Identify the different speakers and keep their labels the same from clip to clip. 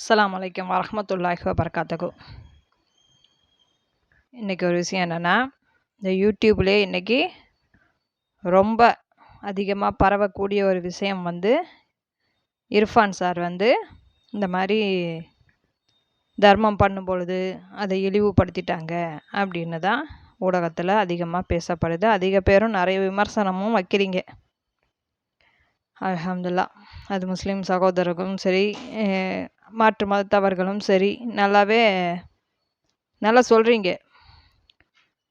Speaker 1: அஸ்லாம் வலைக்கம் வரமத்துல்லாஹி வபர்காத்தகு இன்றைக்கி ஒரு விஷயம் என்னென்னா இந்த யூடியூப்லேயே இன்றைக்கி ரொம்ப அதிகமாக பரவக்கூடிய ஒரு விஷயம் வந்து, இர்ஃபான் சார் வந்து இந்த மாதிரி தர்மம் பண்ணும்பொழுது, அதை இழிவுபடுத்திட்டாங்க அப்படின்னு தான் ஊடகத்தில் அதிகமாக பேசப்படுது. அதிக பேரும் நிறைய விமர்சனமும் வைக்கிறீங்க. அலமதுல்லா அது முஸ்லீம் சகோதரர்களும் சரி, மாற்று மதத்தவர்களும் சரி, நல்லாவே நல்லா சொல்கிறீங்க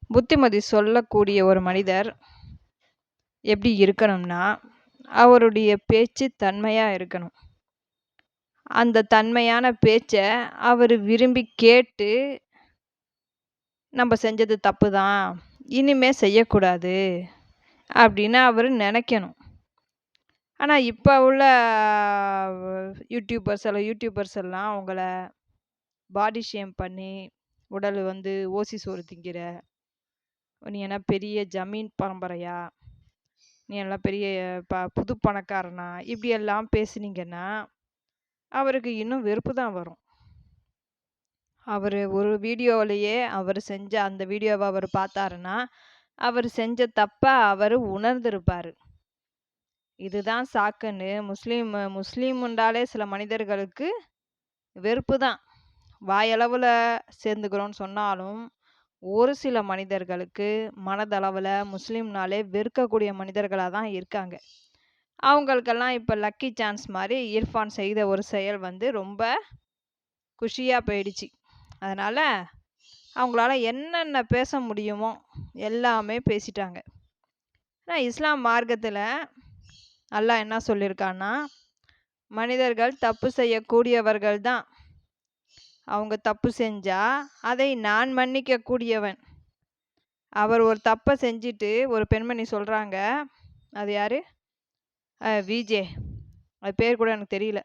Speaker 1: புத்திமதி சொல்லக்கூடிய ஒரு மனிதர் எப்படி இருக்கணும்னா, அவருடைய பேச்சு தன்மையாக இருக்கணும். அந்த தன்மையான பேச்சை அவர் விரும்பி கேட்டு, நம்ம செஞ்சது தப்பு தான். இனிமே செய்யக்கூடாது." அப்படின்னு அவர் நினைக்கணும் ஆனால் இப்போ உள்ள யூடியூபர்ஸ் எல்லாம் யூடியூபர்ஸ் எல்லாம் அவங்கள பாடி ஷேம் பண்ணி, உடல் வந்து ஓசி சோறு திங்கிற, நீ என்ன பெரிய ஜமீன் பரம்பரையா? நீ எல்லாம் பெரிய ப புது பணக்காரனா? இப்படியெல்லாம் பேசுனீங்கன்னா, அவருக்கு இன்னும் வெறுப்பு தான் வரும். அவர் ஒரு வீடியோலயே அவர் செஞ்ச அந்த வீடியோவை அவர் பார்த்தாருன்னா, அவர் செஞ்ச தப்பை அவர் உணர்ந்திருப்பார் இதுதான் சாக்குன்னு முஸ்லீம் முஸ்லீம் உண்டாலே சில மனிதர்களுக்கு வெறுப்பு தான். வாயளவில் சேர்ந்துக்கிறோன்னு சொன்னாலும், ஒரு சில மனிதர்களுக்கு மனதளவில் முஸ்லீம்னாலே வெறுக்கக்கூடிய மனிதர்களாக தான் இருக்காங்க. அவங்களுக்கெல்லாம் இப்போ லக்கி சான்ஸ் மாதிரி இர்ஃபான் செய்த ஒரு செயல் வந்து ரொம்ப குஷியாக போயிடுச்சு. அதனால் அவங்களால என்னென்ன பேச முடியுமோ எல்லாமே பேசிட்டாங்க. ஆனால் இஸ்லாம் மார்க்கத்தில் அல்லாஹ் என்ன சொல்லியிருக்கான்னா, மனிதர்கள் தப்பு செய்யக்கூடியவர்கள் தான். அவங்க தப்பு செஞ்சா, அதை நான் மன்னிக்கக்கூடியவன் அவர் ஒரு தப்பை செஞ்சுட்டு ஒரு பெண்மணி சொல்கிறாங்க அது யார் விஜே. அது பேர் கூட எனக்கு தெரியல.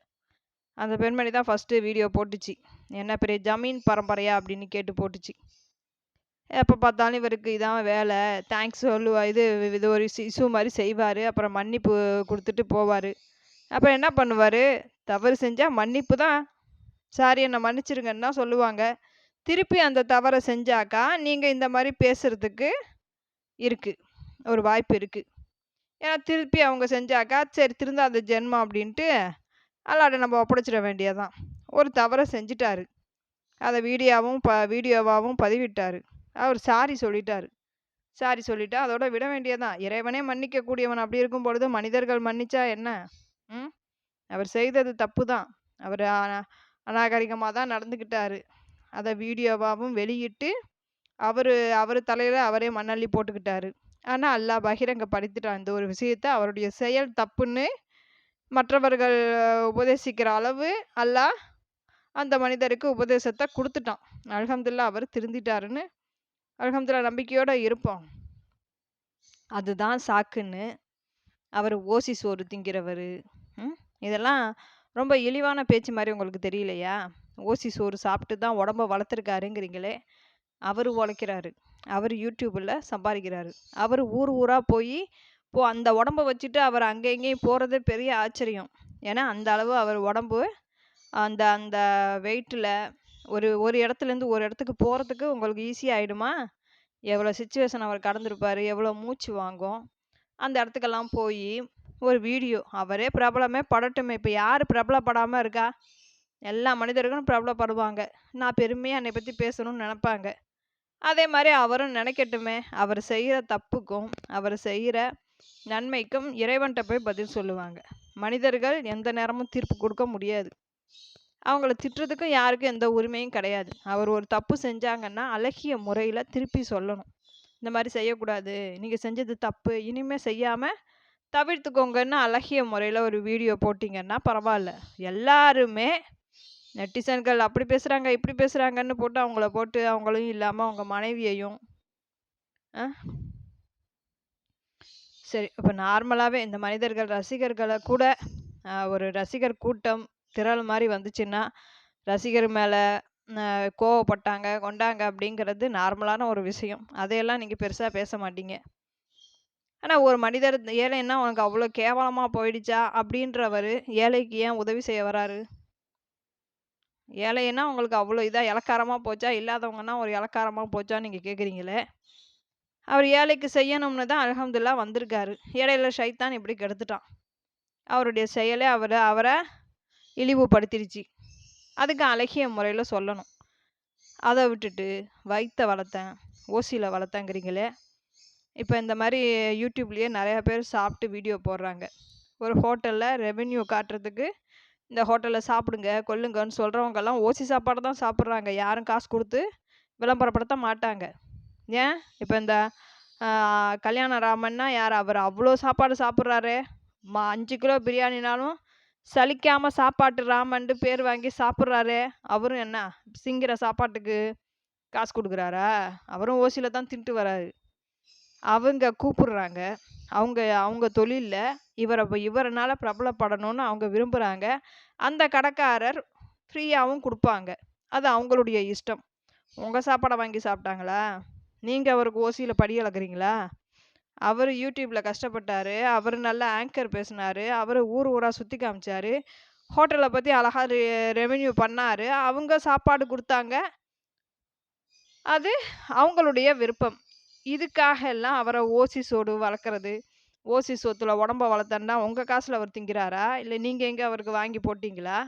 Speaker 1: அந்த பெண்மணி தான் ஃபஸ்ட்டு வீடியோ போட்டுச்சு. என்ன பெரிய ஜமீன் பரம்பரையா? அப்படின்னு கேட்டு போட்டுச்சு. எப்போ பார்த்தாலும் இவருக்கு இதான் வேலை. தேங்க்ஸ் சொல்லுவா. இது இது ஒரு இஷ்யூ மாதிரி செய்வார். அப்புறம் மன்னிப்பு கொடுத்துட்டு போவார். அப்புறம் என்ன பண்ணுவார்? தவறு செஞ்சால் மன்னிப்பு தான். சாரி என்னை மன்னிச்சிருங்கன்னு தான் சொல்லுவாங்க. திருப்பி அந்த தவறை செஞ்சாக்கா, நீங்கள் இந்த மாதிரி பேசுகிறதுக்கு இருக்குது ஒரு வாய்ப்பு இருக்குது ஏன்னா திருப்பி அவங்க செஞ்சாக்கா, சரி திருந்தாத ஜென்மம் அப்படின்ட்டு, அல்லாட நம்ம ஒப்படைச்சிட வேண்டியதான் ஒரு தவறை செஞ்சுட்டாரு. அதை வீடியோவும் ப வீடியோவாகவும் பதிவிட்டார். அவர் சாரி சொல்லிட்டாரு. சாரி சொல்லிட்டா அதோட விட வேண்டியது தான். இறைவனே மன்னிக்கக்கூடியவன். அப்படி இருக்கும் பொழுது மனிதர்கள் மன்னிச்சா என்ன? ம். அவர் செய்தது தப்பு தான். அவர் அநாகரிகமாக தான் நடந்துக்கிட்டாரு. அதை வீடியோவாகவும் வெளியிட்டு, அவர் அவர் தலையில் அவரே மண்ணள்ளி போட்டுக்கிட்டாரு. ஆனா, அல்லாஹ் பகிரங்கப்படுத்திட்டான் இந்த ஒரு விஷயத்த. அவருடைய செயல் தப்புன்னு மற்றவர்கள் உபதேசிக்கிற அளவு அல்லாஹ் அந்த மனிதருக்கு உபதேசத்தை கொடுத்துட்டான் அலகம்துல்லா அவர் திருந்திட்டாருன்னு அல்ஹம்துலில்லாஹ் நம்பிக்கையோட இருப்போம். அதுதான் சாக்குன்னு, அவர் ஓசி சோறு திங்கிறவர் இதெல்லாம் ரொம்ப இழிவான பேச்சு மாதிரி உங்களுக்கு தெரியலையா? ஓசி சோறு சாப்பிட்டு தான் உடம்ப வளர்த்துருக்காருங்கிறீங்களே! அவர் உழைக்கிறாரு. அவர் யூடியூப்பில் சம்பாதிக்கிறாரு அவர் ஊர் ஊராக போய் இப்போ அந்த உடம்ப வச்சுட்டு அவர் அங்கே இங்கேயும் போகிறதே பெரிய ஆச்சரியம். ஏன்னா, அந்த அளவு அவர் உடம்பு அந்த அந்த வெயிட்டில் ஒரு ஒரு இடத்துலேருந்து ஒரு இடத்துக்கு போகிறதுக்கு உங்களுக்கு ஈஸியாக ஆகிடுமா எவ்வளோ சுச்சுவேஷன் அவர் கடந்திருப்பார் எவ்வளோ மூச்சு வாங்கும். அந்த இடத்துக்கெல்லாம் போய் ஒரு வீடியோ அவரே பிரபலமே படட்டுமே! இப்போ யார் பிரபலப்படாமல் இருக்கா? எல்லா மனிதர்களும் பிரபலப்படுவாங்க. நான் பெருமையாக என்னை பற்றி பேசணும்னு நினப்பாங்க அதே மாதிரி அவரும் நினைக்கட்டுமே அவர் செய்கிற தப்புக்கும், அவர் செய்கிற நன்மைக்கும் இறைவன்ட்ட போய் பதில் சொல்லுவாங்க. மனிதர்கள் எந்த நேரமும் தீர்ப்பு கொடுக்க முடியாது. அவங்கள திட்டுறதுக்கும் யாருக்கும் எந்த உரிமையும் கிடையாது. அவர் ஒரு தப்பு செஞ்சாங்கன்னா, அழகிய முறையில் திருப்பி சொல்லணும். இந்த மாதிரி செய்யக்கூடாது. நீங்கள் செஞ்சது தப்பு. இனிமே செய்யாமல் தவிர்த்துக்கோங்கன்னு அழகிய முறையில் ஒரு வீடியோ போட்டிங்கன்னா பரவாயில்ல எல்லாருமே நெட்டிசன்கள் அப்படி பேசுகிறாங்க இப்படி பேசுகிறாங்கன்னு போட்டு அவங்கள போட்டு அவங்களும் இல்லாமல் அவங்க மனைவியையும் சரி. இப்போ நார்மலாகவே இந்த மனிதர்கள் ரசிகர்களை கூட ஒரு ரசிகர் கூட்டம் திரள் மாதிரி வந்துச்சுன்னா, ரசிகர் மேலே கோவப்பட்டாங்க, கொண்டாங்க அப்படிங்கிறது நார்மலான ஒரு விஷயம். அதையெல்லாம் நீங்கள் பெருசாக பேச மாட்டீங்க. ஆனால் ஒரு மனிதர் ஏழைன்னா உனக்கு அவ்வளோ கேவலமாக போயிடுச்சா? அப்படின்றவர் ஏழைக்கு ஏன் உதவி செய்ய வராரு? ஏழைன்னா உங்களுக்கு அவ்வளோ இதாக இலக்காரமாக போச்சா இல்லாதவங்கன்னா ஒரு இலக்காரமாக போச்சா நீங்கள் கேட்குறீங்களே அவர் ஏழைக்கு செய்யணும்னு தான் அலகம்துல்லா வந்திருக்காரு இடையில ஷைத்தான் இப்படி கெடுத்துட்டான் அவருடைய செயலே அவர் அவரை இழிவுபடுத்திடுச்சு அதுக்கு அழகிய முறையில் சொல்லணும். அதை விட்டுட்டு வைத்த வளர்த்தேன் ஓசியில் வளர்த்தேங்கிறீங்களே இப்போ இந்த மாதிரி யூடியூப்லேயே நிறையா பேர் சாப்பிட்டு வீடியோ போடுறாங்க. ஒரு ஹோட்டலில் ரெவென்யூ காட்டுறதுக்கு இந்த ஹோட்டலில் சாப்பிடுங்க கொல்லுங்கன்னு சொல்கிறவங்கெல்லாம் ஓசி சாப்பாடு தான் சாப்பிட்றாங்க. யாரும் காசு கொடுத்து விளம்பரப்படுத்த மாட்டாங்க. ஏன்? இப்போ இந்த கல்யாண ராமன்னா யார்? அவர் அவ்வளோ சாப்பாடு சாப்பிட்றாரு. மா அஞ்சு கிலோ பிரியாணினாலும் சலிக்காமல் சாப்பாட்டு ராமன்ட்டு பேர் வாங்கி சாப்பிட்றாரு அவரும் என்ன சிங்கிற சாப்பாட்டுக்கு காசு கொடுக்குறாரா? அவரும் ஓசியில் தான் தின்ட்டு வராரு. அவங்க கூப்பிடுறாங்க. அவங்க அவங்க தொழிலில் இவரை இவரனால பிரபலப்படணும்னு அவங்க விரும்புகிறாங்க அந்த கடைக்காரர் ஃப்ரீயாகவும் கொடுப்பாங்க. அது அவங்களுடைய இஷ்டம். உங்கள் சாப்பாடை வாங்கி சாப்பிட்டாங்களா? நீங்கள் அவருக்கு ஓசியில் படி அளக்குறீங்களா அவர் யூடியூப்பில் கஷ்டப்பட்டார். அவர் நல்ல ஆங்கர் பேசினார். அவர் ஊர் ஊராக சுற்றி காமிச்சார். ஹோட்டலை பற்றி அழகாக ரெ ரெவென்யூ பண்ணார். அவங்க சாப்பாடு கொடுத்தாங்க. அது அவங்களுடைய விருப்பம். இதுக்காக எல்லாம் அவரை ஓசி சோடு வளர்க்குறது. ஓசி சோத்துல உடம்ப வளர்த்தன்னா உங்கள் காசில் அவர் திங்கிறாரா? இல்லை நீங்கள் எங்கே அவருக்கு வாங்கி போட்டிங்களா?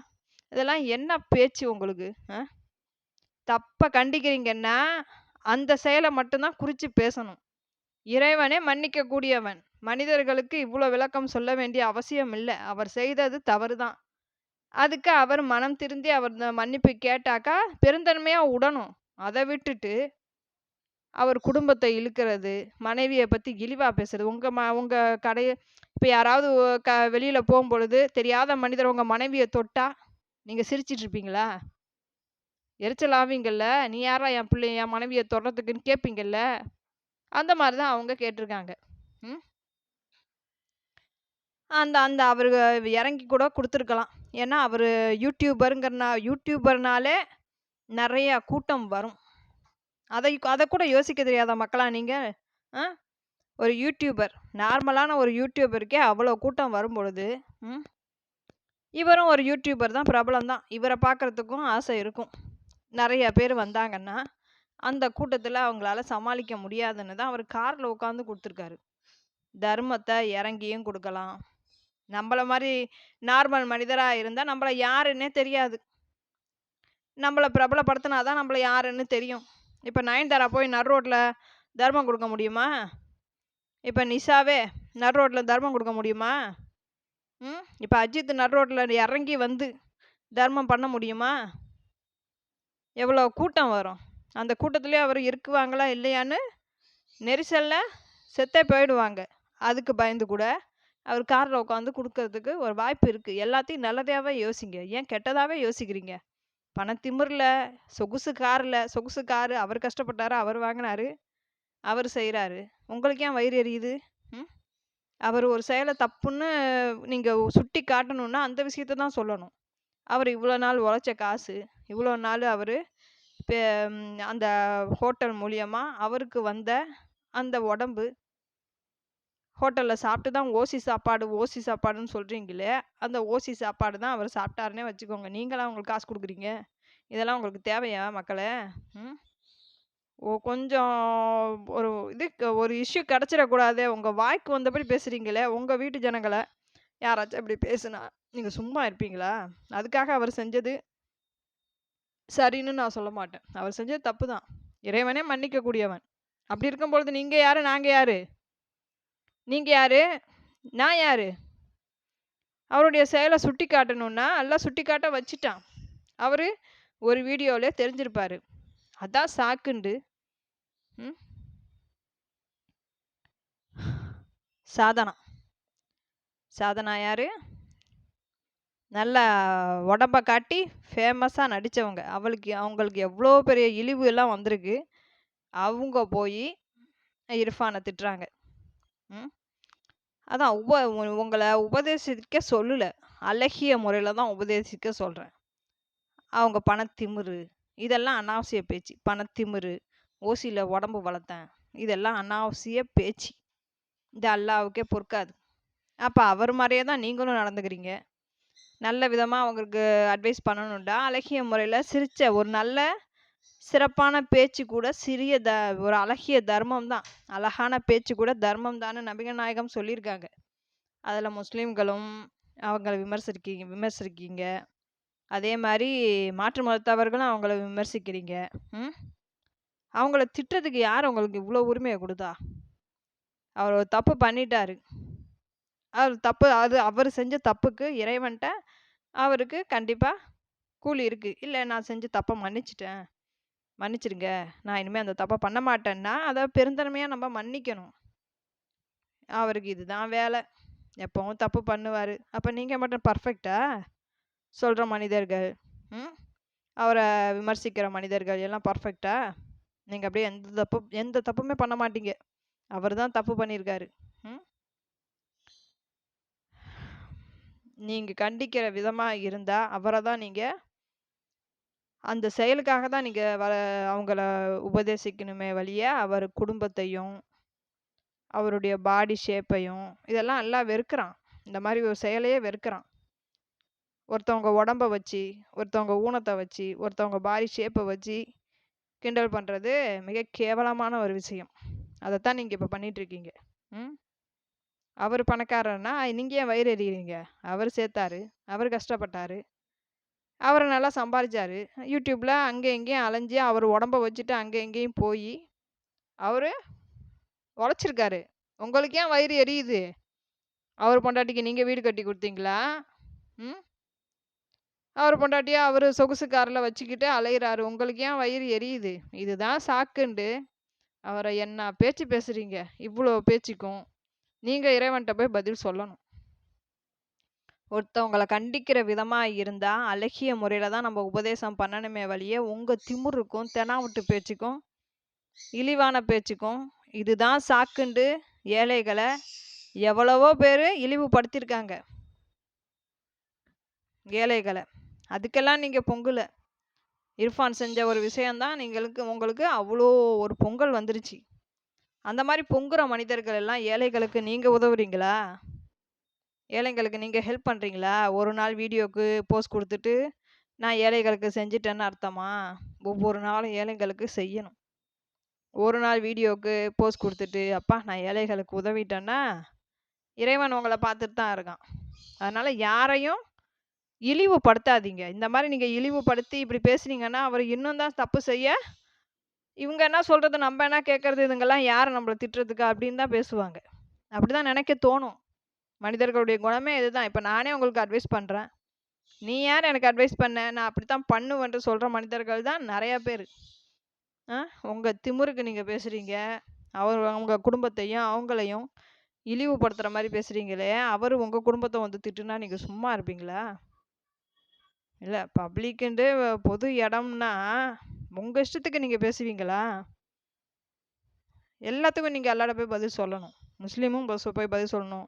Speaker 1: இதெல்லாம் என்ன பேச்சு உங்களுக்கு ஆ? தப்பை கண்டிக்கிறீங்கன்னா அந்த செயலை மட்டும்தான் குறித்து பேசணும். இறைவனே மன்னிக்க கூடியவன் மனிதர்களுக்கு இவ்வளோ விளக்கம் சொல்ல வேண்டிய அவசியம் இல்லை. அவர் செய்தது தவறு தான் அதுக்கு அவர் மனம் திருந்தி அவர் மன்னிப்பு கேட்டாக்கா பெருந்தன்மையாக விடணும் அதை விட்டுட்டு அவர் குடும்பத்தை இழுக்கிறது மனைவியை பற்றி இழிவாக பேசுறது. உங்கள் ம உங்கள் கடையை இப்போ யாராவது க வெளியில் போகும்பொழுது தெரியாத மனிதர் உங்கள் மனைவியை தொட்டா நீங்கள் சிரிச்சிட்ருப்பீங்களா எரிச்சல் ஆவீங்கள்ல நீ யாரா என் பிள்ளை என் மனைவியை தொடுறதுக்குன்னு கேட்பீங்கல்ல அந்த மாதிரி தான் அவங்க கேட்டிருக்காங்க. ம். அந்த அந்த அவர் இறங்கி கூட கொடுத்துருக்கலாம். ஏன்னா அவர் யூடியூபருங்கிறனா யூடியூபர்னாலே நிறையா கூட்டம் வரும். அதை அதை கூட யோசிக்க தெரியாத மக்களா நீங்கள் ஆ? ஒரு யூடியூபர் நார்மலான ஒரு யூடியூபருக்கே அவ்வளோ கூட்டம் வரும் பொழுது ம். இவரும் ஒரு யூடியூபர் தான் பிரபலம் தான். இவரை பார்க்குறதுக்கும் ஆசை இருக்கும். நிறைய பேர் வந்தாங்கன்னா அந்த கூட்டத்தில் அவங்களால சமாளிக்க முடியாதுன்னு தான் அவர் காரில் உட்காந்து கொடுத்துருக்காரு. தர்மத்தை இறங்கியும் கொடுக்கலாம். நம்மள மாதிரி நார்மல் மனிதராக இருந்தால் நம்மளை யாருன்னே தெரியாது. நம்மளை பிரபலப்படுத்தினா தான் நம்மளை யாருன்னு தெரியும். இப்போ நயன்தாரா போய் நடு ரோட்டில் தர்மம் கொடுக்க முடியுமா? இப்போ நிஷாவே நடு ரோட்டில் தர்மம் கொடுக்க முடியுமா? ம்? இப்போ அஜித் நடு ரோட்டில் இறங்கி வந்து தர்மம் பண்ண முடியுமா? எவ்வளோ கூட்டம் வரும். அந்த கூட்டத்துலேயே அவர் இருக்குவாங்களா இல்லையான்னு நெரிசலில் செத்தே போயிடுவாங்க. அதுக்கு பயந்து கூட அவர் காரில் உட்காந்து கொடுக்கறதுக்கு ஒரு வாய்ப்பு இருக்குது எல்லாத்தையும் நல்லதாகவே யோசிங்க. ஏன் கெட்டதாகவே யோசிக்கிறீங்க? பணத்திமிரில் சொகுசு காரில் சொகுசு காரு அவர் கஷ்டப்பட்டாரு அவர் வாங்கினாரு அவர் செய்கிறாரு உங்களுக்கு ஏன் வயிறு எரியுது? ம்? அவர் ஒரு செயலை தப்புன்னு நீங்கள் சுட்டி காட்டணுன்னா அந்த விஷயத்த தான் சொல்லணும். அவர் இவ்வளோ நாள் உழைச்ச காசு இவ்வளோ நாள் அவர் பே அந்த ஹோட்டல் மூலியமாக அவருக்கு வந்த அந்த உடம்பு ஹோட்டலில் சாப்பிட்டு தான் ஓசி சாப்பாடு ஓசி சாப்பாடுன்னு சொல்கிறீங்களே அந்த ஓசி சாப்பாடு தான் அவர் சாப்பிட்டாருன்னே வச்சுக்கோங்க. நீங்களாம் உங்களுக்கு காசு கொடுக்குறீங்க? இதெல்லாம் உங்களுக்கு தேவையா மக்களே? ம்? ஓ கொஞ்சம் ஒரு இது ஒரு இஷ்யூ கிடச்சிடக்கூடாது உங்கள் வாய்க்கு வந்தபடி பேசுகிறீங்களே உங்கள் வீட்டு ஜனங்களை யாராச்சும் இப்படி பேசுனா நீங்கள் சும்மா இருப்பீங்களா? அதுக்காக அவர் செஞ்சது சரின்னு நான் சொல்ல மாட்டேன். அவர் செஞ்சது தப்பு தான். இறைவனே மன்னிக்கக்கூடியவன். அப்படி இருக்கும்பொழுது நீங்கள் யார்? நாங்கள் யார்? நீங்கள் யார்? நான் யார்? அவருடைய செயலை சுட்டி காட்டணுன்னா எல்லாம் சுட்டி காட்ட வச்சுட்டான். அவர் ஒரு வீடியோவிலே தெரிஞ்சிருப்பார். அதான் சாக்குண்டு. ம்? சாதனா. சாதனா யார்? நல்லா உடம்ப காட்டி ஃபேமஸாக நடித்தவங்க அவளுக்கு அவங்களுக்கு எவ்வளோ பெரிய இழிவு எல்லாம் வந்திருக்கு. அவங்க போய் இரஃபானை திட்டுறாங்க. ம். அதான் உப உங்களை உபதேசிக்க சொல்லலை. அழகிய முறையில் தான் உபதேசிக்க சொல்கிறேன் அவங்க பணத்திமிரு இதெல்லாம் அனாவசிய பேச்சு. பணத்திமிரு ஓசியில் உடம்பு வளர்த்தேன். இதெல்லாம் அனாவசிய பேச்சு. இது அல்லாவுக்கே பொறுக்காது. அப்போ அவர் மாதிரியே தான் நீங்களும் நடந்துக்கிறீங்க. நல்ல விதமாக அவங்களுக்கு அட்வைஸ் பண்ணணும்டா, அழகிய முறையில் சிரித்த ஒரு நல்ல சிறப்பான பேச்சு கூட சிறிய த ஒரு அழகிய தர்மம் தான். அழகான பேச்சு கூட தர்மம் தான்னு நபிகள் நாயகம் சொல்லியிருக்காங்க. அதில் முஸ்லீம்களும் அவங்கள விமர்சிருக்கீங்க விமர்சிருக்கீங்க. அதே மாதிரி மாற்று மதத்தவர்களும் அவங்கள விமர்சிக்கிறீங்க. ம். அவங்கள திட்டுறதுக்கு யார் அவங்களுக்கு இவ்வளோ உரிமையை கொடுத்தா அவர் ஒரு தப்பு பண்ணிட்டாரு. அவர் தப்பு அது அவர் செஞ்ச தப்புக்கு இறைவன்ட்ட அவருக்கு கண்டிப்பாக கூலி இருக்குது இல்லை நான் செஞ்ச தப்பை மன்னிச்சிட்டேன் மன்னிச்சிடுங்க. நான் இனிமேல் அந்த தப்பை பண்ண மாட்டேன்னா, அதை பெருந்தன்மையாக நம்ம மன்னிக்கணும். அவருக்கு இதுதான் வேலை எப்பவும் தப்பு பண்ணுவார் அப்போ நீங்கள் மட்டும் பர்ஃபெக்டாக சொல்கிற மனிதர்கள். ம். அவரை விமர்சிக்கிற மனிதர்கள் எல்லாம் பர்ஃபெக்டாக நீங்கள் அப்படியே எந்த தப்பு எந்த தப்புமே பண்ண மாட்டீங்க. அவர் தான் தப்பு பண்ணியிருக்காரு. நீங்கள் கண்டிக்கிற விதமாக இருந்தால் அவரை தான் நீங்கள் அந்த செயலுக்காக தான் நீங்கள் வர அவங்கள உபதேசிக்கணுமே வழிய, அவர் குடும்பத்தையும், அவருடைய பாடி ஷேப்பையும் இதெல்லாம் எல்லாம் வெறுக்கிறான். இந்த மாதிரி ஒரு செயலையே வெறுக்கிறான். ஒருத்தவங்க உடம்ப வச்சு, ஒருத்தவங்க ஊனத்தை வச்சு, ஒருத்தவங்க பாடி ஷேப்பை வச்சு கிண்டல் பண்ணுறது மிக கேவலமான ஒரு விஷயம். அதைத்தான் நீங்கள் இப்போ பண்ணிகிட்ருக்கீங்க ம். அவர் பணக்காரர்னா, நீங்கள் ஏன் வயிறு எறிகிறீங்க அவர் சேர்த்தாரு. அவர் கஷ்டப்பட்டார் அவரை நல்லா சம்பாதிச்சார் யூடியூப்பில் அங்கே இங்கேயும் அலைஞ்சு, அவர் உடம்ப வச்சுட்டு அங்கே இங்கேயும் போய் அவர் உழைச்சிருக்காரு. உங்களுக்கு ஏன் வயிறு எரியுது? அவர் பொண்டாட்டிக்கு நீங்கள் வீடு கட்டி கொடுத்தீங்களா ம். அவர் பொண்டாட்டிய அவர் சொகுசு காரில் வச்சுக்கிட்டு அலையிறாரு. உங்களுக்கு ஏன் வயிறு எரியுது? இதுதான் சாக்குண்டு அவரை என்ன பேச்சு பேசுகிறீங்க இவ்வளோ பேச்சுக்கும், நீங்க இறைவன்கிட்ட போய் பதில் சொல்லணும். ஒருத்தவங்களை கண்டிக்கிற விதமா இருந்தா, அழகிய முறையில தான் நம்ம உபதேசம் பண்ணணுமே வழிய, உங்க திமுருக்கும் தெனாவட்டு பேச்சுக்கும், இழிவான பேச்சுக்கும், இதுதான் சாக்குண்டு ஏழைகளை எவ்வளவோ பேர் இழிவுபடுத்தியிருக்காங்க. ஏழைகளை அதுக்கெல்லாம் நீங்கள் பொங்கல. இர்ஃபான் செஞ்ச ஒரு விஷயம் தான் நீங்களுக்கு உங்களுக்கு அவ்வளோ ஒரு பொங்கல் வந்துருச்சு. அந்த மாதிரி பொங்குற மனிதர்கள் எல்லாம் ஏழைகளுக்கு நீங்கள் உதவுறீங்களா? ஏழைங்களுக்கு நீங்கள் ஹெல்ப் பண்ணுறீங்களா ஒரு நாள் வீடியோக்கு போஸ்ட் கொடுத்துட்டு நான் ஏழைகளுக்கு செஞ்சுட்டேன்னு அர்த்தமா? ஒவ்வொரு நாளும் ஏழைகளுக்கு செய்யணும். ஒரு நாள் வீடியோவுக்கு போஸ்ட் கொடுத்துட்டு அப்பா நான் ஏழைகளுக்கு உதவிட்டேன்னா, இறைவன் உங்களை பார்த்துட்டு தான் இருக்கான். அதனால் யாரையும் இழிவுபடுத்தாதீங்க. இந்த மாதிரி நீங்கள் இழிவுபடுத்தி இப்படி பேசுனீங்கன்னா, அவர் இன்னும் தான் தப்பு செய்ய இவங்க என்ன சொல்கிறது நம்ம என்ன கேட்குறது இதுங்கெல்லாம் யார் நம்மளை திட்டுறதுக்கு அப்படின்னு தான் பேசுவாங்க. அப்படி தான் நினைக்க தோணும். மனிதர்களுடைய குணமே இதுதான். இப்போ நானே உங்களுக்கு அட்வைஸ் பண்ணுறேன் நீ யார் எனக்கு அட்வைஸ் பண்ண? நான் அப்படி தான் பண்ணுவேன்ட்டு சொல்கிற மனிதர்கள் தான் நிறையா பேர் ஆ உங்கள் திமுருக்கு நீங்கள் பேசுகிறீங்க அவர் உங்கள் குடும்பத்தையும், அவங்களையும் இழிவுபடுத்துகிற மாதிரி பேசுகிறீங்களே அவர் உங்கள் குடும்பத்தை வந்து திட்டுனா நீங்கள் சும்மா இருப்பீங்களா? இல்லை பப்ளிக்குன்ட்டு பொது இடம்னா, உங்கள் இஷ்டத்துக்கு நீங்கள் பேசுவீங்களா? எல்லாத்துக்கும் நீங்கள் அல்லாட போய் பதில் சொல்லணும். முஸ்லீமும் பஸ் போய் பதில் சொல்லணும்.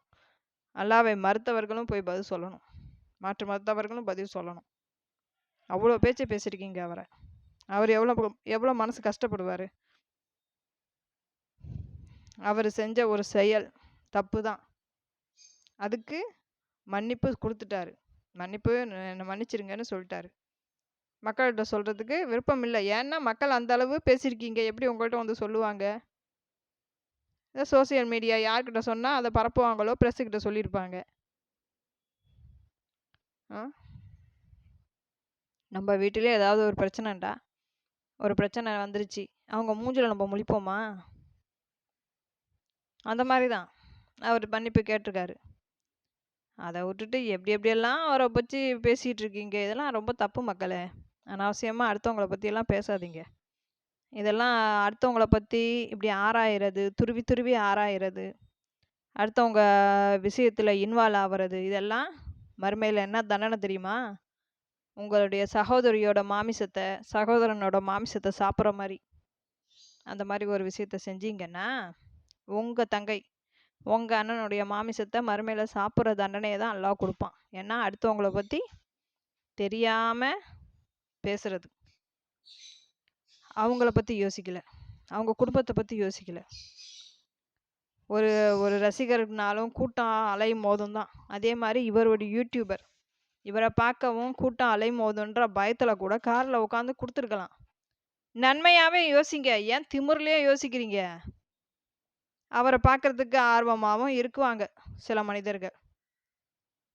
Speaker 1: அல்லாவை மறுத்தவர்களும் போய் பதில் சொல்லணும். மாற்று மறுத்தவர்களும் பதில் சொல்லணும். அவ்வளோ பேச்சு பேசியிருக்கீங்க அவரை அவர் எவ்வளோ எவ்வளோ மனசு கஷ்டப்படுவார் அவர் செஞ்ச ஒரு செயல் தப்பு தான். அதுக்கு மன்னிப்பு கொடுத்துட்டாரு மன்னிப்பு என்ன மன்னிச்சிருங்கன்னு சொல்லிட்டாரு மக்கள்கிட்ட சொல்கிறதுக்கு விருப்பம் இல்லை ஏன்னா, மக்கள் அந்த அளவு பேசியிருக்கீங்க. எப்படி உங்கள்கிட்ட வந்து சொல்லுவாங்க? இத சோசியல் மீடியா யார்கிட்ட சொன்னால் அதை பரப்புவாங்களோ, ப்ரெஸ்ஸுக்கிட்ட சொல்லியிருப்பாங்க. ஆ. நம்ம வீட்டிலே ஏதாவது ஒரு பிரச்சனைண்டா ஒரு பிரச்சனை வந்துருச்சு. அவங்க மூஞ்சில் நம்ம முழிப்போமா? அந்த மாதிரி தான். அவர் மன்னிப்பு கேட்டிருக்காரு. அதை விட்டுட்டு எப்படி எப்படியெல்லாம் அவரை பற்றி பேசிட்டு இருக்கீங்க. இதெல்லாம் ரொம்ப தப்பு மக்களே. அனாவசியமாக அடுத்தவங்கள பற்றியெல்லாம் பேசாதீங்க. இதெல்லாம் அடுத்தவங்கள பற்றி இப்படி ஆராயிறது, துருவி துருவி ஆராயிறது, அடுத்தவங்க விஷயத்தில் இன்வால்வ் ஆகிறது இதெல்லாம் மறுமையில் என்ன தண்டனை தெரியுமா? உங்களுடைய சகோதரியோட மாமிசத்தை சகோதரனோட மாமிசத்தை சாப்பிட்ற மாதிரி அந்த மாதிரி ஒரு விஷயத்த செஞ்சீங்கன்னா, உங்கள் தங்கை, உங்கள் அண்ணனுடைய மாமிசத்தை மறுமையில் சாப்பிட்ற தண்டனையை தான் அல்லாஹ் கொடுப்பான் ஏன்னா, அடுத்தவங்கள பற்றி தெரியாமல் பேசுறது. அவங்கள பத்தி யோசிக்கல. அவங்க குடும்பத்தை பத்தி யோசிக்கல. ஒரு ஒரு ரசிகர்னாலும் கூட்டம் அலை மோதும் தான். அதே மாதிரி இவர் ஒரு யூடியூபர். இவரை பார்க்கவும் கூட்டம் அலைமோதுன்ற பயத்துல கூட கார்ல உட்காந்து கொடுத்துருக்கலாம் நன்மையாவே யோசிங்க. ஏன் திமிர்லயே யோசிக்கிறீங்க? அவரை பார்க்கறதுக்கு ஆர்வமாகவும் இருக்குவாங்க சில மனிதர்கள்.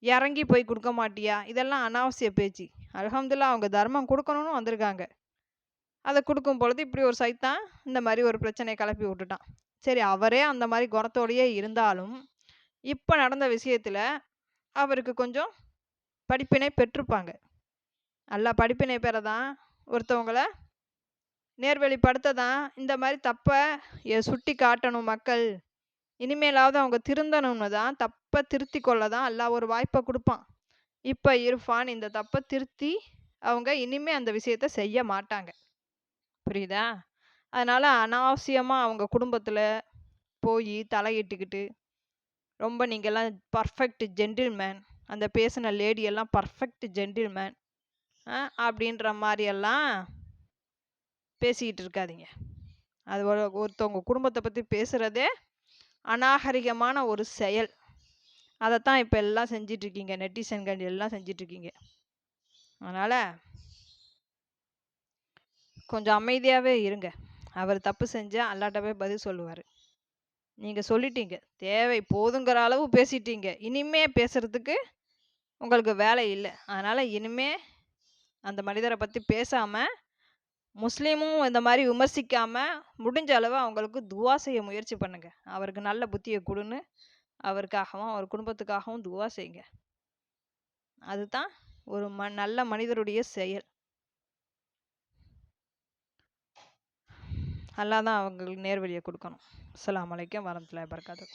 Speaker 1: இறங்கி போய் கொடுக்க மாட்டியா? இதெல்லாம் அனாவசிய பேச்சு. அலமதுல்லா அவங்க தர்மம் கொடுக்கணும்னு வந்திருக்காங்க. அதை கொடுக்கும் பொழுது இப்படி ஒரு சைத்தான் இந்த மாதிரி ஒரு பிரச்சனையை கிளப்பி விட்டுட்டான். சரி அவரே அந்த மாதிரி குணத்தோடயே இருந்தாலும், இப்போ நடந்த விஷயத்தில் அவருக்கு கொஞ்சம் படிப்பினை பெற்றிருப்பாங்க. நல்லா படிப்பினை பெற தான் ஒருத்தவங்கள நேர்வழிப்படுத்த தான் இந்த மாதிரி தப்பை சுட்டி காட்டணும் மக்கள். இனிமேலாவது அவங்க திருந்தணும்னு தான் தப்பை திருத்தி கொள்ள தான் எல்லா ஒரு வாய்ப்பை கொடுப்பான் இப்போ இர்ஃபான் இந்த தப்பை திருத்தி அவங்க இனிமே அந்த விஷயத்த செய்ய மாட்டாங்க. புரியுதா? அதனால் அனாவசியமாக அவங்க குடும்பத்தில் போய் தலையிட்டுக்கிட்டு, ரொம்ப நீங்கள்லாம் பர்ஃபெக்ட் ஜென்டில்மேன். அந்த பேசின லேடி எல்லாம் ஜென்டில்மேன். அ அப்படின்ற மாதிரியெல்லாம் பேசிக்கிட்டு இருக்காதீங்க. அது ஒரு ஒருத்தவங்க குடும்பத்தை பற்றி பேசுகிறதே அநாகரிகமான ஒரு செயல். அதைத்தான் இப்போ எல்லாம் செஞ்சிட்ருக்கீங்க நெட்டிசன்கள் எல்லாம் செஞ்சிட்ருக்கீங்க இருக்கீங்க. கொஞ்சம் அமைதியாகவே இருங்க. அவர் தப்பு செஞ்சால் அல்லாட்டவே பதில் சொல்லுவார் நீங்கள் சொல்லிட்டீங்க. தேவை போதுங்கிற அளவு பேசிட்டீங்க. இனிமே பேசுகிறதுக்கு உங்களுக்கு வேலை இல்லை அதனால் இனிமே அந்த மனிதரை பற்றி பேசாமல் முஸ்லீமும் இந்த மாதிரி விமர்சிக்காமல் முடிஞ்ச அளவு அவங்களுக்கு துவா செய்ய முயற்சி பண்ணுங்கள் அவருக்கு நல்ல புத்தியை கொடுன்னு அவருக்காகவும், அவர் குடும்பத்துக்காகவும் துவா செய்யுங்க. அதுதான் ஒரு ம நல்ல மனிதருடைய செயல். அல்லாஹ் தான் அவங்களுக்கு நேர்வழியை கொடுக்கணும் அஸ்ஸலாமு அலைக்கும் வரஹ்மத்துல்லாஹி பறக்காது